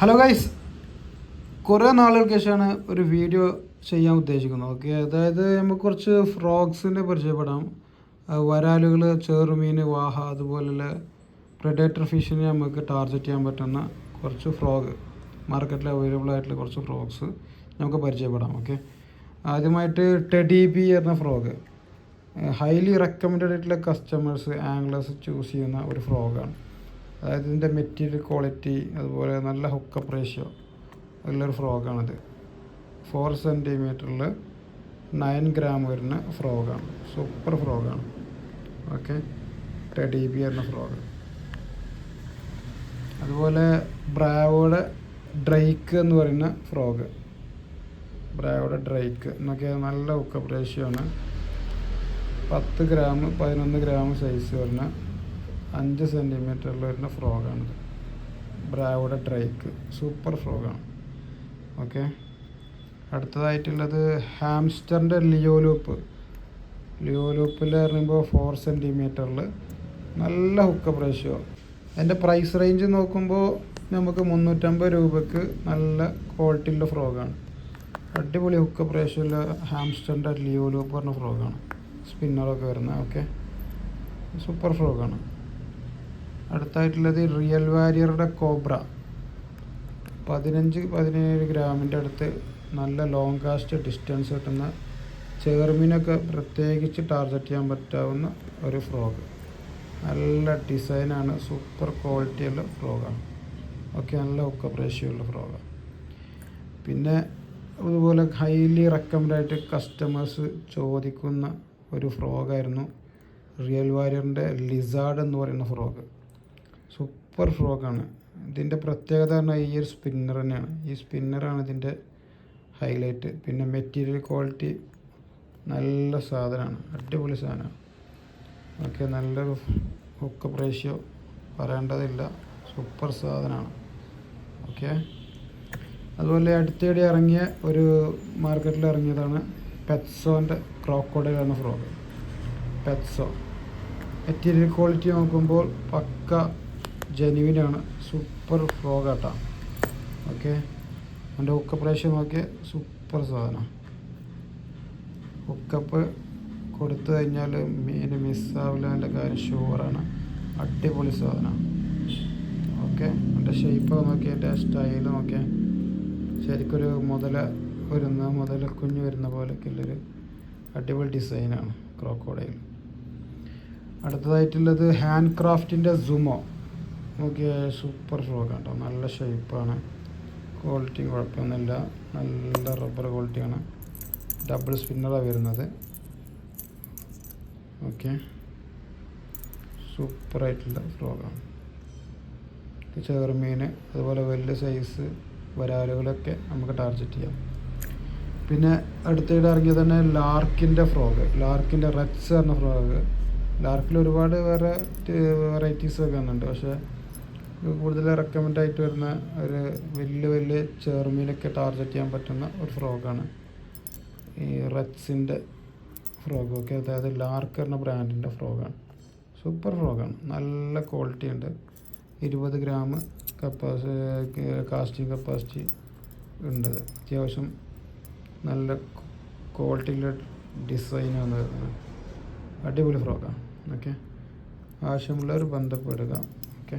Hello guys കുറേ നാളുകൾക്ക് ശേഷമാണ് ഒരു വീഡിയോ ചെയ്യാൻ ഉദ്ദേശിക്കുന്നത്. ഓക്കെ അതായത് നമുക്ക് കുറച്ച് ഫ്രോഗ്സിനെ പരിചയപ്പെടാം. വരാലുകൾ ചെറുമീൻ വാഹ അതുപോലുള്ള പ്രഡേറ്റർ ഫിഷിനെ നമുക്ക് ടാർഗറ്റ് ചെയ്യാൻ പറ്റുന്ന കുറച്ച് ഫ്രോഗ് മാർക്കറ്റിൽ അവൈലബിൾ ആയിട്ടുള്ള കുറച്ച് ഫ്രോഗ്സ് നമുക്ക് പരിചയപ്പെടാം. ഓക്കെ ആദ്യമായിട്ട് ടെഡി ബി എന്ന ഫ്രോഗ് ഹൈലി റെക്കമെൻഡഡ് ആയിട്ടുള്ള കസ്റ്റമേഴ്സ് ആംഗ്ലേഴ്സ് ചൂസ് ചെയ്യുന്ന ഒരു ഫ്രോഗാണ് അതായത് ഇതിന്റെ മെറ്റീരിയൽ ക്വാളിറ്റി അതുപോലെ നല്ല ഹുക്കപ്പ് റേഷ്യോ ഉള്ളൊരു ഫ്രോഗാണിത് ഫോർ സെന്റിമീറ്ററിൽ നയൻ ഗ്രാം വരുന്ന ഫ്രോഗാണ് സൂപ്പർ ഫ്രോഗാണ് ഓക്കെ ടെഡി എന്ന ഫ്രോഗ് അതുപോലെ ബ്രാവോയുടെ ഡ്രൈക്ക് എന്ന് പറയുന്ന ഫ്രോഗ് ബ്രാവോയുടെ ഡ്രൈക്ക് എന്നൊക്കെ നല്ല ആണ്. പത്ത് ഗ്രാം പതിനൊന്ന് ഗ്രാം സൈസ് വരുന്ന അഞ്ച് സെന്റിമീറ്ററിൽ വരുന്ന ഫ്രോഗാണിത്. ബ്രാവോയുടെ ഡ്രൈക്ക്. സൂപ്പർ ഫ്രോഗാണ്. ഓക്കെ. അടുത്തതായിട്ടുള്ളത് ഹാംസ്റ്ററിന്റെ ലിയോലൂപ്പ് ലിയോലൂപ്പിൽ പറയുമ്പോൾ ഫോർ സെന്റിമീറ്ററിൽ നല്ല ഹുക്കപ്പ് റേഷ്യോ അതിന്റെ പ്രൈസ് റേഞ്ച് നോക്കുമ്പോൾ നമുക്ക് മുന്നൂറ്റമ്പത് രൂപയ്ക്ക് നല്ല ക്വാളിറ്റിയുള്ള ഫ്രോഗാണ്. അടിപൊളി ഹുക്കപ്പ് റേഷ്യോയുള്ള ഹാംസ്റ്ററിന്റെ ലിയോലൂപ്പ് പറഞ്ഞ ഫ്രോഗാണ്. സ്പിന്നറൊക്കെ വരുന്നത്. ഓക്കെ. സൂപ്പർ ഫ്രോഗാണ്. അടുത്തായിട്ടുള്ളത് റിയൽ വാരിയറുടെ കോബ്ര പതിനഞ്ച് പതിനേഴ് ഗ്രാമിന്റെ അടുത്ത് നല്ല ലോങ് കാസ്റ്റ് ഡിസ്റ്റൻസ് കിട്ടുന്ന ചേർമീനൊക്കെ പ്രത്യേകിച്ച് ടാർഗറ്റ് ചെയ്യാൻ പറ്റാവുന്ന ഒരു ഫ്രോഗ് നല്ല ഡിസൈനാണ് സൂപ്പർ ക്വാളിറ്റിയുള്ള ഫ്രോഗാണ് ഒക്കെ നല്ല ഒക്കെ പ്രേഷ്യുള്ള ഫ്രോഗാണ് പിന്നെ അതുപോലെ ഹൈലി റെക്കമെൻഡായിട്ട് കസ്റ്റമേഴ്സ് ചോദിക്കുന്ന ഒരു ഫ്രോഗായിരുന്നു റിയൽ വാരിയറിന്റെ ലിസാർഡ് എന്ന് പറയുന്ന ഫ്രോഗ് സൂപ്പർ ഫ്രോഗാണ് ഇതിന്റെ പ്രത്യേകത പറഞ്ഞാൽ ഈ ഒരു സ്പിന്നർ തന്നെയാണ്. ഈ സ്പിന്നറാണ് ഇതിന്റെ ഹൈലൈറ്റ് പിന്നെ മെറ്റീരിയൽ ക്വാളിറ്റി നല്ല സാധനമാണ്. അടിപൊളി സാധനമാണ്. ഓക്കെ നല്ലൊരു ഹുക്ക് റേഷ്യോ പറയേണ്ടതില്ല. സൂപ്പർ സാധനമാണ്. ഓക്കെ. അതുപോലെ അടുത്തിടെ ഇറങ്ങിയ ഒരു മാർക്കറ്റിൽ ഇറങ്ങിയതാണ് പെറ്റ്സോന്റെ എന്ന ഫ്രോഗ് പെറ്റ്സോ മെറ്റീരിയൽ ക്വാളിറ്റി നോക്കുമ്പോൾ പക്ക ജെനുവിനാണ്. സൂപ്പർ ഫ്രോഗാട്ടാ ഓക്കെ. എന്റെ ഹുക്കപ്പ് റേഷ്യോ നോക്കിയ സൂപ്പർ സാധനം. ഒക്കപ്പ് കൊടുത്തു കഴിഞ്ഞാൽ മീൻ മിസ്സാവില്ല എന്റെ കാര്യം ഷുവറാണ് അടിപൊളി സാധനമാണ് ഓക്കെ. എന്റെ ഷേപ്പ് നോക്കി എന്റെ സ്റ്റൈൽ നോക്കിയാൽ ശരിക്കൊരു മുതല വരുന്ന മുതല കുഞ്ഞ് വരുന്ന പോലെയൊക്കെയുള്ളൊരു അടിപൊളി ഡിസൈനാണ് ക്രോക്കോഡയിൽ അടുത്തതായിട്ടുള്ളത് ഹാൻഡ് ക്രാഫ്റ്റിന്റെ സുമോ നോക്കിയ സൂപ്പർ ഫ്രോഗ് കേട്ടോ നല്ല ഷേപ്പാണ് ക്വാളിറ്റി കുഴപ്പമൊന്നുമില്ല. നല്ല റബ്ബർ ക്വാളിറ്റിയാണ് ഡബിൾ സ്പിന്നറാണ് വരുന്നത്. ഓക്കെ സൂപ്പറായിട്ടുള്ള ഫ്രോഗാണ് ചെറുമീൻ അതുപോലെ വലിയ സൈസ് വരാലുകളൊക്കെ നമുക്ക് ടാർജറ്റ് ചെയ്യാം. പിന്നെ അടുത്തിടെ ഇറങ്ങിയത് തന്നെ ലാർക്കിന്റെ ഫ്രോഗ് ലാർക്കിന്റെ റെഡ്സ് എന്ന ഫ്രോഗ് ലാർക്കിൽ ഒരുപാട് വേറെ വെറൈറ്റീസ് ഒക്കെ വന്നിട്ടുണ്ട് പക്ഷേ കൂടുതൽ റെക്കമെൻഡ് ആയിട്ട് വരുന്ന ഒരു വലിയ വലിയ ചെറുമീനൊക്കെ ടാർഗറ്റ് ചെയ്യാൻ പറ്റുന്ന ഒരു ഫ്രോഗാണ് ഈ റെക്സിന്റെ ഫ്രോഗ് ഒക്കെ അതായത് ലാർക്ക് എന്ന ബ്രാൻഡിന്റെ ഫ്രോഗാണ് സൂപ്പർ ഫ്രോഗാണ് നല്ല ക്വാളിറ്റി ഉണ്ട്. ഇരുപത് ഗ്രാം കപ്പാസിറ്റി കാസ്റ്റിംഗ് കപ്പാസിറ്റി ഉണ്ട്. അത്യാവശ്യം നല്ല ക്വാളിറ്റിയുള്ള ഡിസൈനാണ് വരുന്നത് അടിപൊളി ഫ്രോക്കാണ് ഓക്കെ ആവശ്യമുള്ളവർ ബന്ധപ്പെടുക. Okay